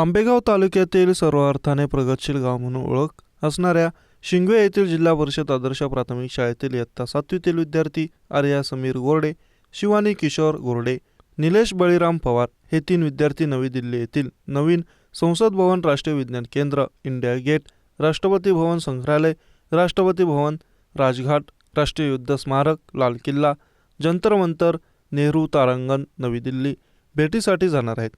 आंबेगाव तालुक्यातील सर्व अर्थाने प्रगतशील गाव म्हणून ओळख असणाऱ्या शिंगवे येथील जिल्हा परिषद आदर्श प्राथमिक शाळेतील इयत्ता सातवीतील विद्यार्थी आर्या समीर गोरडे शिवानी किशोर गोरडे निलेश बळीराम पवार हे तीन विद्यार्थी नवी दिल्ली येथील नवीन संसद भवन राष्ट्रीय विज्ञान केंद्र इंडिया गेट राष्ट्रपती भवन संग्रहालय राष्ट्रपती भवन राजघाट राष्ट्रीय युद्ध स्मारक लाल किल्ला जंतर मंतर नेहरू तारांगण नवी दिल्ली भेटीसाठी जाणार आहेत.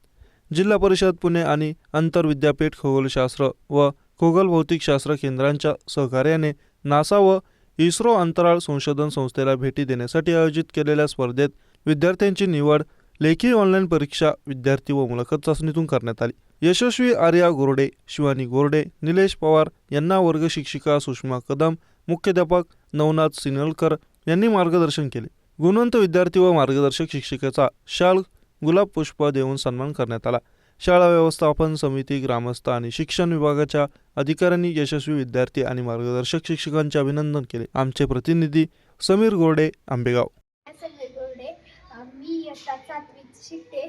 जिल्हा परिषद पुणे आणि आंतर विद्यापीठ खगोलशास्त्र व खगोल भौतिकशास्त्र केंद्रांच्या सहकार्याने नासा व इस्रो अंतराळ संशोधन संस्थेला भेटी देण्यासाठी आयोजित केलेल्या स्पर्धेत विद्यार्थ्यांची निवड लेखी ऑनलाईन परीक्षा विद्यार्थी व मुलाखत चाचणीतून करण्यात आली. यशस्वी आर्या गोरडे शिवानी गोरडे निलेश पवार यांना वर्ग शिक्षिका सुषमा कदम मुख्याध्यापक नवनाथ सिनलकर यांनी मार्गदर्शन केले. गुणवंत विद्यार्थी व मार्गदर्शक शिक्षिकेचा शाल गुलाब पुष्प देऊन सन्मान करण्यात आला. शाळा व्यवस्थापन समिती ग्रामस्थ आणि शिक्षण विभागाच्या अधिकाऱ्यांनी यशस्वी विद्यार्थी आणि मार्गदर्शक शिक्षकांचे अभिनंदन केले. आमचे प्रतिनिधी समीर गोरडे आंबेगाव. मी इयत्ता सातवीत शिकते.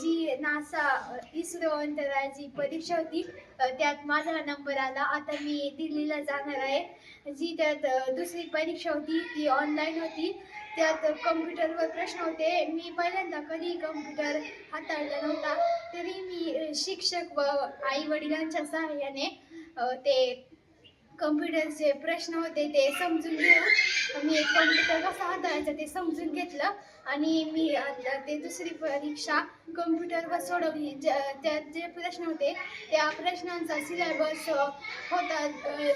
जी नासा इस्रो अंतराळची परीक्षा होती त्यात माझा नंबर आला. आता मी दिल्लीला जाणार आहे. जी त्यात दुसरी परीक्षा होती ती ऑनलाईन होती. त्यात कम्प्युटरवर प्रश्न होते. मी पहिल्यांदा कधी कम्प्युटर हाताळला नव्हता. तरी मी शिक्षक व आई वडिलांच्या सहाय्याने ते कम्प्युटरचे प्रश्न होते ते समजून घेऊन मी कम्प्युटर कसा हाताळायचा ते समजून घेतलं आणि मी आता ते दुसरी परीक्षा कम्प्युटरवर सोडवली. ज त्यात जे प्रश्न होते त्या प्रश्नांचा सिलेबस होता.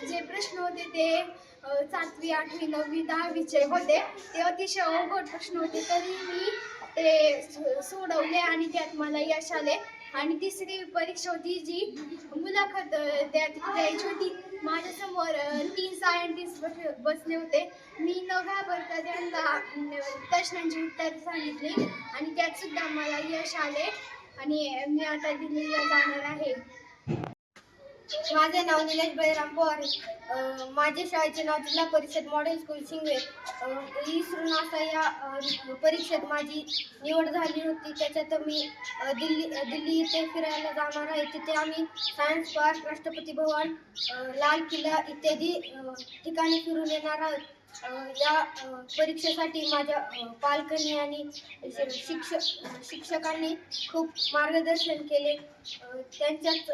जे प्रश्न होते ते सातवी आठवी नववी दहावीचे होते. ते अतिशय अवघड प्रश्न होते. तरी मी ते सोडवले आणि त्यात मला यश आले. आणि तिसरी परीक्षा होती जी मुलाखत त्यात द्यायची होती. माझ्यासमोर तीन सायंटिस्ट बस बसले होते. मी न घाबरता त्यांना प्रश्नांची उत्तरे सांगितली आणि त्यात सुद्धा मला यश आले आणि मी आता दिल्लीला जाणार आहे. माझे नाव निलेश बळीराम पवार माझ्या शाळेचे नाव जिल्हा परिषद मॉडेल स्कूल शिंगवे अ, इस्रो नासा या परीक्षेत माझी निवड झाली होती. त्याच्यात मी दिल्ली दिल्ली इथे फिरायला जाणार आहे. तिथे आम्ही सायन्स पार्क राष्ट्रपती भवन लाल किल्ला इत्यादी ठिकाणी फिरून येणार आहोत. या परीक्षेसाठी माझ्या पालकांनी आणि शिक्षक शिक्षकांनी खूप मार्गदर्शन केले. त्यांच्यात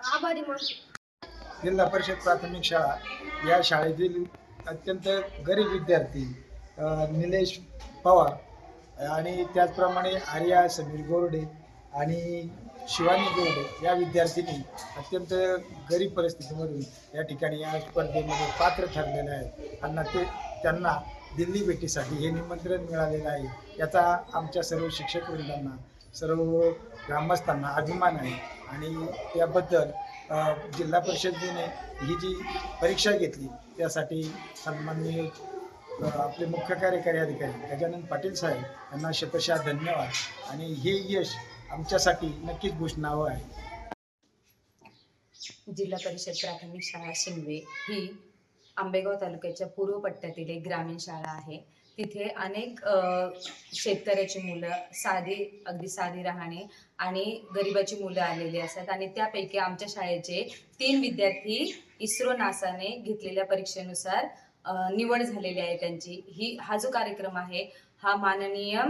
आभारी मानतो. जिल्हा परिषद प्राथमिक शाळा या शाळेतील अत्यंत गरीब विद्यार्थी निलेश पवार आणि त्याचप्रमाणे आर्या समीर गोरडे आणि शिवानी गोरडे या विद्यार्थिनी अत्यंत गरीब परिस्थितीमधून या ठिकाणी या स्पर्धेमध्ये पात्र ठरलेले आहेत. त्यांना ते त्यांना दिल्ली भेटीसाठी हे निमंत्रण मिळालेलं आहे. याचा आमच्या सर्व शिक्षक वृंदांना सर्व ग्रामस्थांना अभिमान आहे. आणि त्याबद्दल जिल्हा परिषदेने ही जी परीक्षा घेतली त्यासाठी सन्माननीय आपले मुख्य कार्यकारी अधिकारी गजानन पाटील साहेब यांना शतशः धन्यवाद. आणि हे यश आमच्यासाठी नक्कीच घोषणावं आहे. जिल्हा परिषद प्राथमिक शाळा शिंगवे ही आंबेगाव तालुक्याच्या पूर्व पट्ट्यातील एक ग्रामीण शाळा आहे. तिथे अनेक शेतकऱ्याची मुलं साधी अगदी साधी राहणे आणि गरिबाची मुलं आलेली असतात. आणि त्यापैकी आमच्या शाळेचे तीन विद्यार्थी इस्रो नासाने घेतलेल्या परीक्षेनुसार निवड झालेली आहे त्यांची. ही हा जो कार्यक्रम आहे हा माननीय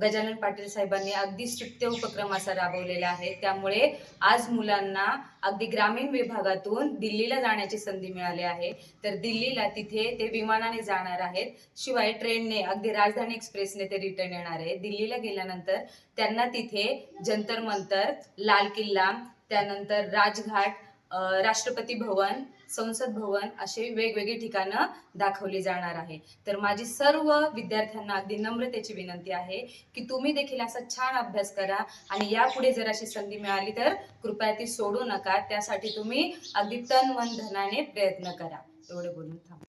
गजानन पाटील साहेबांनी अगदी स्ट्रिक्ट उपक्रम असा राबवलेला आहे. त्यामुळे आज मुलांना अगदी ग्रामीण विभागातून दिल्लीला जाण्याची संधी मिळाली आहे. तर दिल्लीला तिथे ते विमानाने जाणार आहेत. शिवाय ट्रेनने अगदी राजधानी एक्सप्रेसने ते रिटर्न येणार आहे. दिल्लीला गेल्यानंतर त्यांना तिथे जंतर मंतर लाल किल्ला त्यानंतर राजघाट राष्ट्रपती भवन संसद भवन असे वेगवेगळी ठिकाणं दाखवली जाणार आहे. तर माझी सर्व विद्यार्थ्यांना अगदी नम्रतेची विनंती आहे की तुम्ही देखील असा छान अभ्यास करा आणि यापुढे जर अशी संधी मिळाली तर कृपया ती सोडू नका. त्यासाठी तुम्ही अगदी तन मन धनाने प्रयत्न करा. एवढे बोलून थांब.